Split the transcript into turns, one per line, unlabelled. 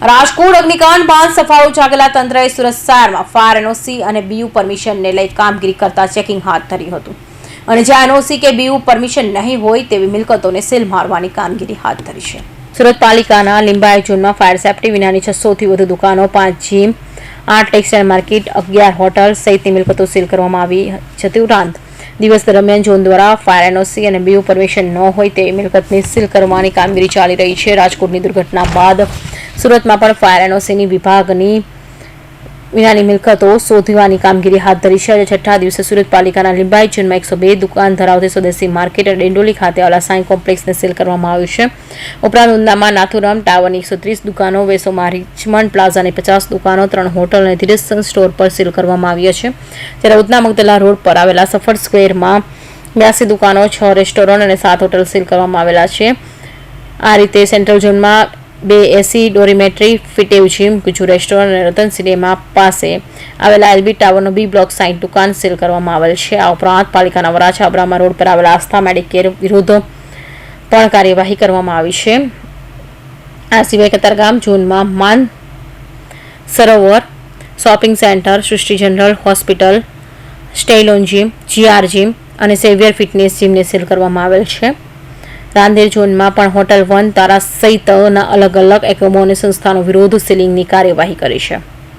રાજકોટ, અગ્નિકાંડ બાદ સફાળો જાગેલા તંત્રએ સુરત શહેરમાં ફાયર એનઓસી અને બીયુ પરમિશનને લઈ કામગીરી કરતા ચેકિંગ હાથ ધર્યું હતું. અને જ્યાં એનઓસી કે બીયુ પરમિશન નહીં હોય તેવી મિલકતોને સીલ મારવાની કામગીરી હાથ ધરી છે. સુરત પાલિકાના લિંબાયત ઝોનમાં ફાયર સેફટી વિનાની છસોથી વધુ દુકાનો, પાંચ જીમ, આઠ ટેક્સટાઇલ માર્કેટ, અગિયાર હોટલ સહિતની મિલકતો સીલ કરવામાં આવી છે ઉપરાંત દિવસ દરમિયાન ઝોન દ્વારા ફાયર એનઓસી અને બીયુ પરમિશન ન હોય તેવી મિલકતને સીલ કરવાની કામગીરી ચાલી રહી છે. રાજકોટની દુર્ઘટના બાદ સુરતમાં પણ ફાયર એનઓસીની વિભાગની વિનાની મિલકતો શોધવાની કામગીરી હાથ ધરી છે. આજે છઠ્ઠા દિવસે સુરત પાલિકાના લીંબાઈ ઝોનમાં એકસો બે દુકાન ધરાવતી સ્વદેશી માર્કેટ અને ડેન્ડોલી ખાતે આવેલા સાંઈ કોમ્પ્લેક્સને સીલ કરવામાં આવ્યું છે. ઉપરાંત ઉંદામાં નાથુરામ ટાવરની એકસો ત્રીસ દુકાનો, વેસોમાં રિચમંડ પ્લાઝાની પચાસ દુકાનો, ત્રણ હોટલ અને ધીરજસન સ્ટોર પર સીલ કરવામાં આવ્યા છે. જ્યારે ઉધના મગદલા રોડ પર આવેલા સફળ સ્ક્વેરમાં બ્યાસી દુકાનો, છ રેસ્ટોરન્ટ અને સાત હોટલ સીલ કરવામાં આવેલા છે. આ રીતે સેન્ટ્રલ ઝોનમાં બે એસી ડોરીમેટ્રી ફિટેવ જીમ ગુજુ રેસ્ટોરન્ટ અને રતન સિનેમા પાસે આવેલા એલબી ટાવરનો બી બ્લોક સાઈઠ દુકાન સીલ કરવામાં આવેલ છે. આ ઉપરાંત પાલિકાના વરાછા અબ્રામા રોડ પર આવેલા આસ્થા મેડિકેર વિરુદ્ધ પણ કાર્યવાહી કરવામાં આવી છે. આ સિવાય કતારગામ ઝોનમાં Maan Sarovar, shopping centre, Srushti general hospital Stallone gym, GR gym અને સેવિયર ફિટનેસ જીમને સીલ કરવામાં આવેલ છે. રાંદેર ઝોનમાં પણ હોટલ વન તારા સહિતના અલગ અલગ એકમો અને સંસ્થાનો વિરોધ સીલિંગની કાર્યવાહી કરી છે.